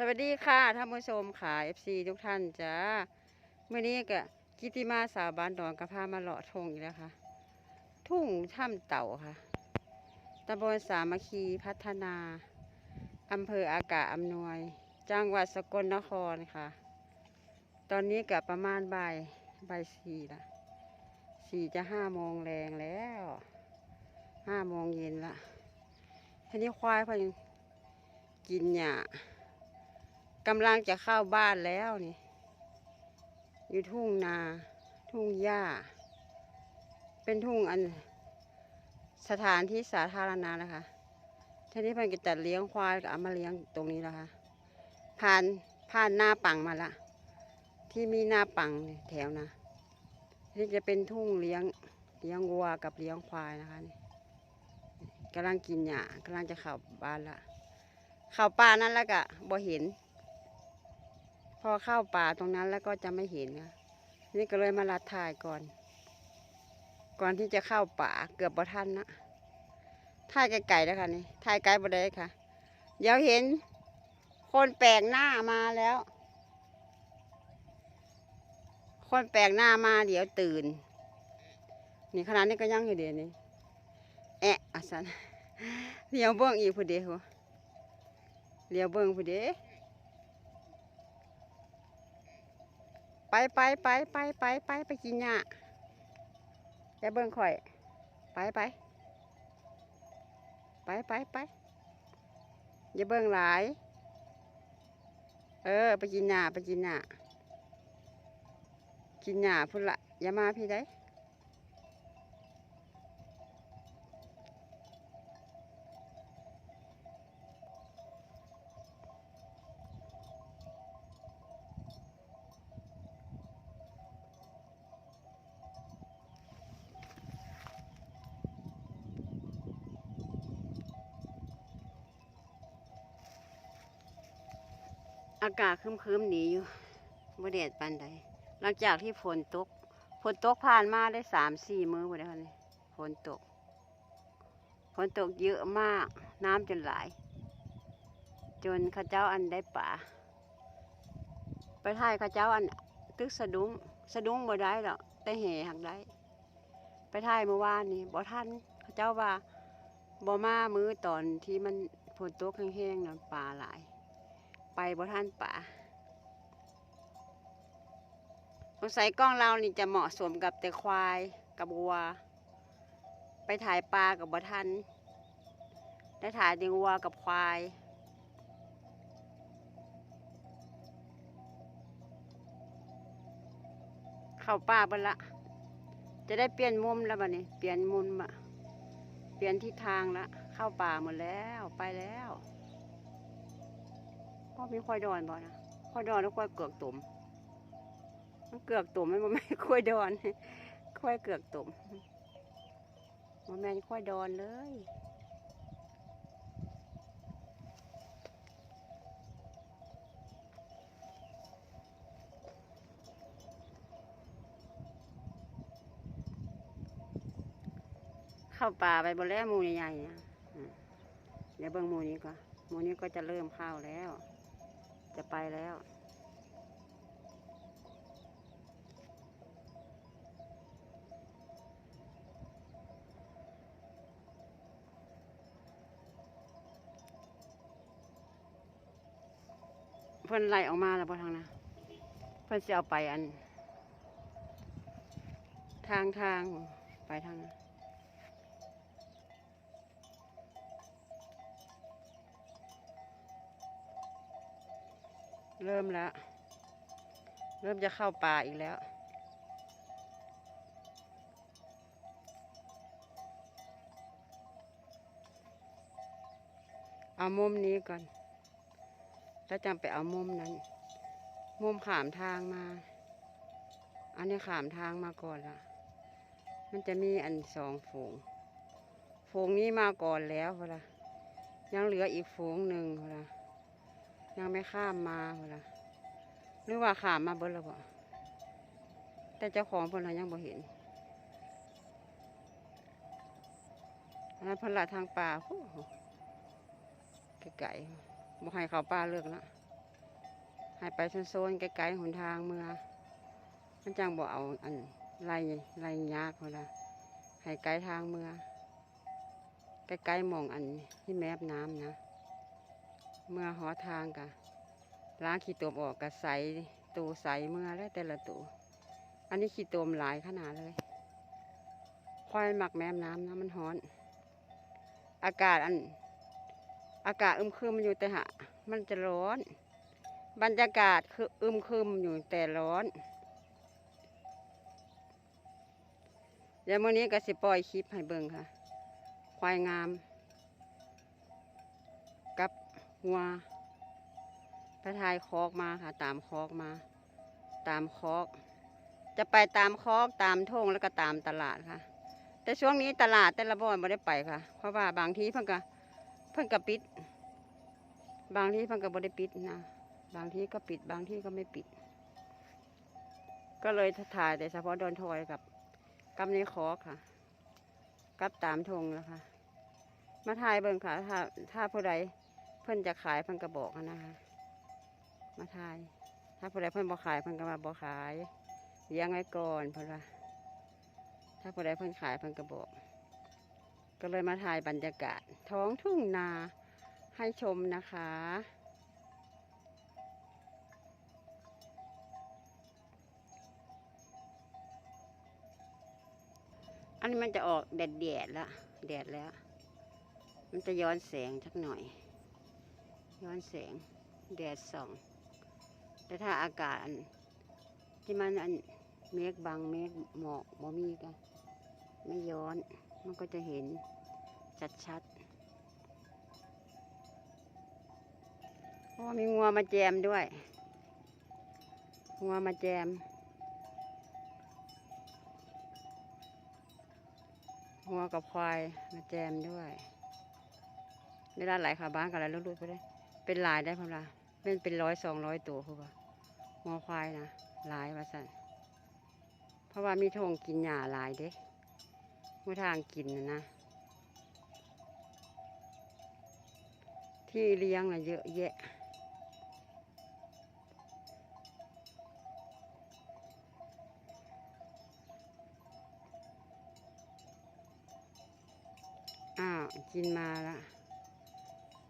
สวัสดีค่ะท่านผู้ชมค่ะ FC ทุกท่านจ้าเมื่อนี้ก็กิติมาสาวบ้านดอนกระพามาเลาะทงอีกแล้วค่ะ ทุ่งถ้ำเต่าค่ะตำบลสามัคคีพัฒนาอำเภออากาศอำนวย จังหวัดสกลนครค่ะ ตอนนี้ก็ประมาณบ่ายบ่ายสี่ละสี่จะห้าโมงแรงแล้วห้าโมงเย็นละทีนี้ควายเพิ่นกินหญ้า กำลังจะเข้าบ้านแล้วนี่ อยู่ทุ่งนา ทุ่งหญ้า เป็นทุ่งอันสถานที่สาธารณะนะคะทีนี้มันก็จัดเลี้ยงควายก็เอามาเลี้ยงตรงนี้แล้วค่ะ ผ่านผ่านหน้าปังมาละ ที่มีหน้าปังแถวนะนี่จะเป็นทุ่งเลี้ยงเลี้ยงวัวกับเลี้ยงควายนะคะนี่กำลังกินหญ้ากำลังจะเข้าบ้านละเข้าป่านั้นแล้วก็บ่เห็น พอเข้าป่าตรงนั้นแล้วก็จะไม่เห็นค่ะนี่ก็เลยมาลัดถ่ายก่อน ก่อนที่จะเข้าป่าเกือบบ่ทันนะถ่ายไกลๆแล้วค่ะนี่ถ่ายไกลบ่ได้ค่ะ เดี๋ยวเห็น คนแปลกหน้ามาแล้ว คนแปลกหน้ามาเดี๋ยวตื่น นี่ขนาดนี้ก็ยังอยู่เดี๋ยวนี้แอะอะสันเดี๋ยวเบื้งอีกพอดีหัวเลี้ยวเบิ่งผู้เด้ ไปไปไปไปไปไปไปกินหญ้าอย่าเบิ่งข่อย ไปไปไปไปไปอย่าเบิ่งหลาย เออ ไปกินหญ้าไปกินหญ้ากินหญ้าพุ่นละอย่ามาพี่ได้ อากาศครึมๆดีอยู่บ่แดดปานใดหลังจากที่ฝนตกฝนตกผ่านมาได้สามสี่มื้อบ่ได้ค่ะนี่ฝนตกฝนตกเยอะมาก น้ำจนหลายจนข้าเจ้าอันได้ป่า ไปถ่ายข้าเจ้าอันตึกสะดุ้งสะดุ้งบ่ได้หรอกแต่แห่หักได้ ไปถ่ายเมื่อวานนี้บ่ทันข้าเจ้าว่าบ่มามื้อตอนที่มันฝนตกแห้งๆนั่นป่าหลาย ไปบ่ท่านป่าสงสัยกล้องเรานี่จะเหมาะสมกับแต่ควายกับวัว ไปถ่ายปลากับบ่ทันได้ถ่ายแต่วัวกับควายเข้าป่าเบดละ จะได้เปลี่ยนมุมแล้วบัดนี้ เปลี่ยนมุมอะเปลี่ยนทิศทางละ เข้าป่าหมดแล้ว ไปแล้ว พ่อมีควายดอนบ่นะควายดอนแล้วควายเกือกตุ่มมันเกือกตุ่มไม่บ่แม่ควายดอนควายเกือกตุ่มมันแม่ควายดอนเลยเข้าป่าไปบนแล้วมูใหญ่ๆนะอืมเดี๋ยวเบิ่งมูนี้ก่อนมูนี้ก็จะเริ่มเข้าแล้ว จะไปแล้วเพิ่นไล่ออกมาแล้วพอทางนะเพิ่นจะเอาไปอัน ทางทางไปทางนั้น เริ่มแล้ว เริ่มจะเข้าป่าอีกแล้ว เอามุมนี้ก่อน แล้วจำไปเอามุมนั้น มุมขามทางมา อันนี้ขามทางมาก่อนละมันจะมีอันสองฝูง ฝูงนี้มาก่อนแล้วเวลายังเหลืออีกฝูงหนึ่งเวลา ยังไม่ข้ามมาเลาหรือว่าข้ามมาเบิดแล้วบ่แต่เจ้าของเพิ่นเรายังบ่เห็นอันนั้นเพิ่นละทางป่าโอ้โหไกลๆบ่ให้เขาป่าเลิกแล้วให้ไปโซนๆไกลๆหนทางเมื่อมันจังบ่เอาอันไล่ไล่ยากเขาละให้ไกลทางเมื่อใกล้ๆมองอันที่แมบน้ำนะ เมื่อหอทางกะล้างขี้ตมออกกะใสตูใสเมื่อแล้วแต่ละตูอันนี้ขี้ตมหลายขนาดเลยควายหมักแมบน้ำนะมันร้อน อากาศอัน อากาศอึมครึมอยู่แต่หะมันจะร้อน บรรยากาศคืออึมครึมอยู่แต่ร้อนเดี๋ยวมื้อนี้ก็สิปล่อยคลิปให้เบิ่งค่ะ ควายงาม งัวไปทายคอกมาค่ะ ตามคอกมา ตามคอก จะไปตามคอกตามทงแล้วก็ตามตลาดค่ะ แต่ช่วงนี้ตลาดแต่ละบ่อนไม่ได้ไปค่ะ เพราะว่าบางทีเพิ่นก็เพิ่นก็ปิด บางทีเพิ่นก็บ่ได้ปิดนะบางทีก็ปิดบางที่ก็ไม่ปิด ก็เลยถ่ายแต่เฉพาะดอนทอยกับกับในคอกค่ะ กับตามทงแล้วค่ะ มาถ่ายเบิ่งค่ะ ถ้าถ้าผู้ใด พิ่นจะขายเพิ่นก็บอกนะคะ มาถ่าย ถ้าผู้ใดเพิ่นบ่ขายเพิ่นก็มาบ่ขายเลี้ยงไว้ก่อนเพิ่นว่าถ้าผู้ใดเพิ่นขายเพิ่นก็บอก ก็เลยมาถ่ายบรรยากาศ ท้องทุ่งนาให้ชมนะคะอันนี้มันจะออกแดดแดดๆแล้วแดดแล้ว มันจะย้อนแสงสักหน่อย ย้อนแสง แดดส่อง แต่ถ้าอากาศที่มันอันเมฆบางเมฆหมอกบ่มีกันไม่ย้อน มันก็จะเห็นชัดๆเพราะว่ามีงัวมาแจมด้วย งัวมาแจม งัวกับควายมาแจมด้วยเวลาไหลขาบ้านกันแล้วลุดๆไปได้ เป็นหลายได้พอละเป็นเป็นร้อยสองร้อยตัวคือว่างัวควายนะหลายว่าสั่นเพราะว่ามีทงกินหญ้าหลายเด้มื่อทางกินนะนะ ที่เลี้ยงนะเยอะแยะอ้าว กินมาละ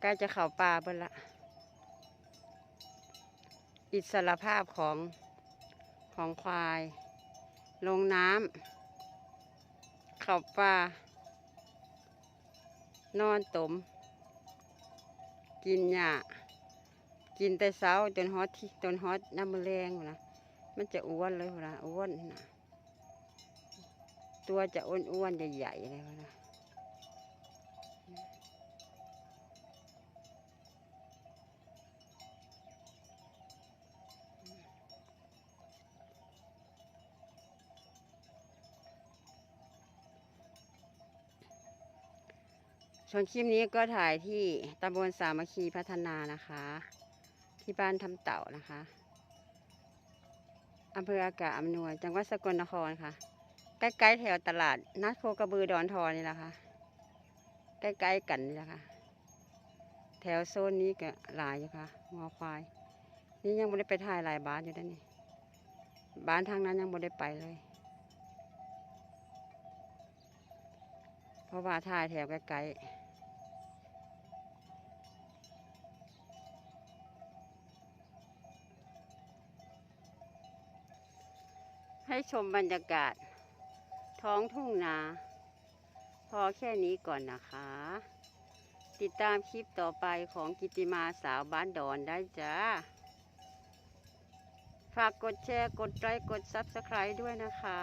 ใกล้จะเข้าป่าเบิ่ละ อิสรภาพของของควาย ลงน้ำเข้าป่านอนตม กินหญ้ากินแต่เช้าจนฮอตที่จนฮอตน้ำมือแรงนะมันจะอ้วนเลยนะอ้วนนะตัวจะอ้วนอ้วนๆใหญ่ๆเลยนะ ส่วนคลิปนี้ก็ถ่ายที่ตำบลสามัคคีพัฒนานะคะ ที่บ้านทำเต่านะคะอำเภออากาศอำนวย จังหวัดสกลนครค่ะ ใกล้ๆแถวตลาดนัดโคกระบือดอนทอนี่แหละค่ะ ใกล้ๆกันนี่แหละค่ะ แถวโซนนี้ก็หลายอยู่ค่ะงอควาย นี่ยังไม่ได้ไปถ่ายหลายบ้านอยู่ด้านนี้บ้านทางนั้นยังไม่ได้ไปเลย เพราะว่าถ่ายแถวใกล้ๆ ให้ชมบรรยากาศ ท้องทุ่งนา พอแค่นี้ก่อนนะคะ ติดตามคลิปต่อไปของกิติมาสาวบ้านดอนได้จ้า ฝากกดแชร์ กดไลค์กดซับสไคร b e ด้วยนะคะ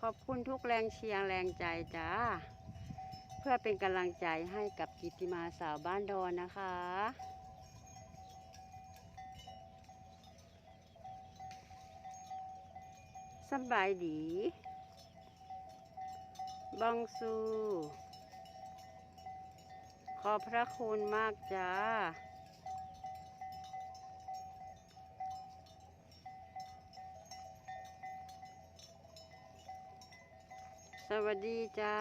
ขอบคุณทุกแรงเชียร์แรงใจจ้า เพื่อเป็นกำลังใจให้กับกิติมาสาวบ้านดอนนะคะ สบายดี บองซู ขอบพระคุณมากจ้า สวัสดีจ้า